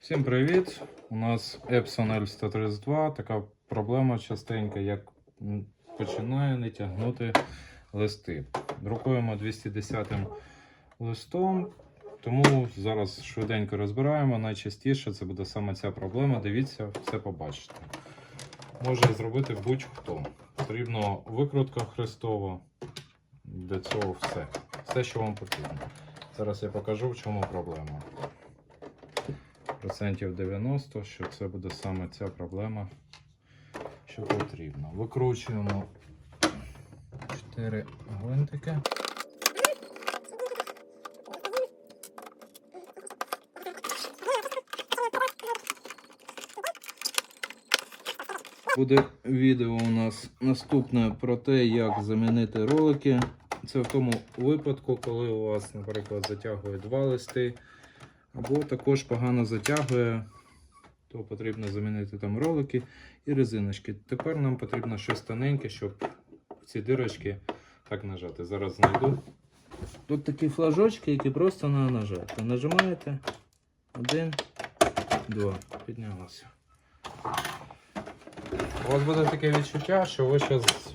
Всім привіт! У нас Epson L132. Така проблема частенька, як починає не тягнути листи. Друкуємо 210 листом, тому зараз швиденько розбираємо. Найчастіше це буде саме ця проблема. Дивіться, все побачите. Може зробити будь-хто. Потрібно викрутка хрестова. Для цього все. Все, що вам потрібно. Зараз я покажу, в чому проблема процентів 90, що це буде саме ця проблема, що потрібно. Викручуємо 4 гвинтики. Буде відео у нас наступне про те, як замінити ролики. Це в тому випадку, коли у вас, наприклад, затягує два листи, або також погано затягує, то потрібно замінити там ролики і резиночки. Тепер нам потрібно щось тоненьке, щоб ці дирочки так нажати. Зараз знайду. Тут такі флажочки, які просто треба нажати. Нажимаєте. Один, два. Піднялося. У вас буде таке відчуття, що ви зараз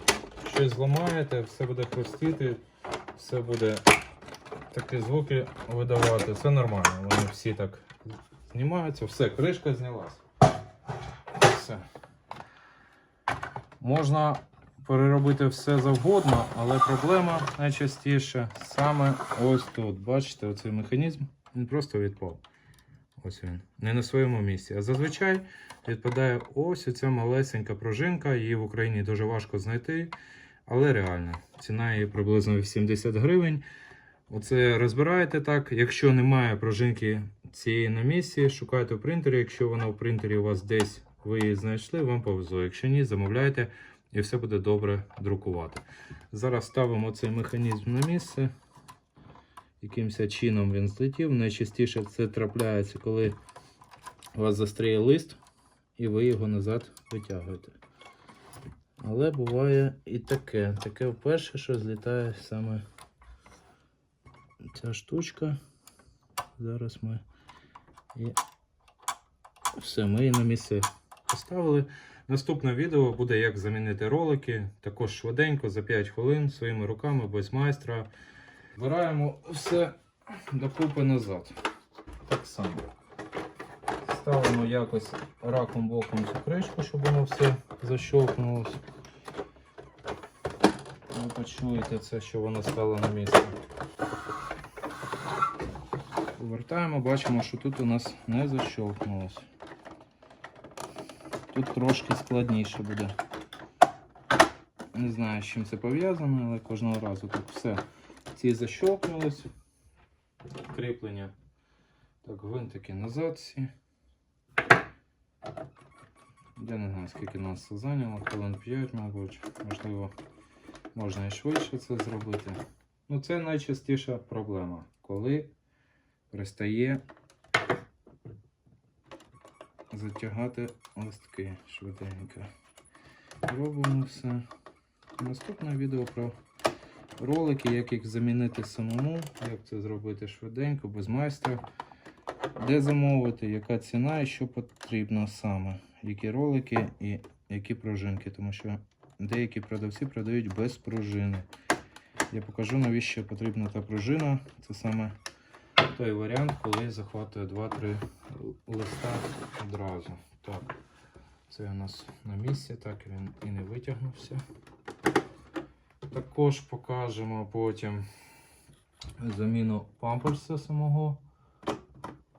щось зламаєте, все буде хрустіти, все буде такі звуки видавати. Це нормально. Вони всі так знімаються. Все, кришка знялась. Все. Можна переробити все завгодно, але проблема найчастіше саме ось тут. Бачите, оцей механізм, він просто відпав. Ось він. Не на своєму місці. А зазвичай відпадає ось оця малесенька пружинка. Її в Україні дуже важко знайти, але реально. Ціна її приблизно 80 гривень. Оце розбираєте так. Якщо немає пружинки цієї на місці, шукайте в принтері. Якщо вона в принтері у вас десь ви її знайшли, вам повезло. Якщо ні, замовляйте і все буде добре друкувати. Зараз ставимо цей механізм на місце. Якимось чином він злетів. Найчастіше це трапляється, коли у вас застряє лист і ви його назад витягуєте. Але буває і таке. Таке вперше, що злітає саме ця штучка. Зараз ми і все, ми її на місце поставили. Наступне відео буде, як замінити ролики. Також швиденько, за 5 хвилин, своїми руками, без майстра. Збираємо все докупи назад. Так само. Ставимо якось раком боком цю кришку, щоб воно все защолкнулося. Ви почуєте це, що воно стало на місце. Повертаємо, бачимо, що тут у нас не защолкнулося. Тут трошки складніше буде. Не знаю, з чим це пов'язано, але кожного разу тут все. Ці защолкнулись. Кріплення. Так, гвинтики назад всі. Я не знаю, скільки нас це зайняло, хвилин 5, мабуть, можливо, можна і швидше це зробити. Ну, це найчастіша проблема, коли перестає затягати листки швиденько. Робимо все. Наступне відео про ролики, як їх замінити самому, як це зробити швиденько, без майстра. Де замовити, яка ціна і що потрібно саме, які ролики і які пружинки, тому що деякі продавці продають без пружини. Я покажу, навіщо потрібна та пружина. Це саме той варіант, коли захватує 2-3 листа одразу. Так, це у нас на місці, так він і не витягнувся. Також покажемо потім заміну памперса самого.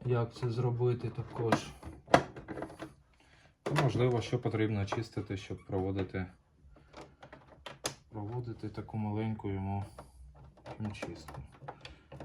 Як це зробити також. Можливо, що потрібно чистити, щоб проводити, проводити таку маленьку йому чистку.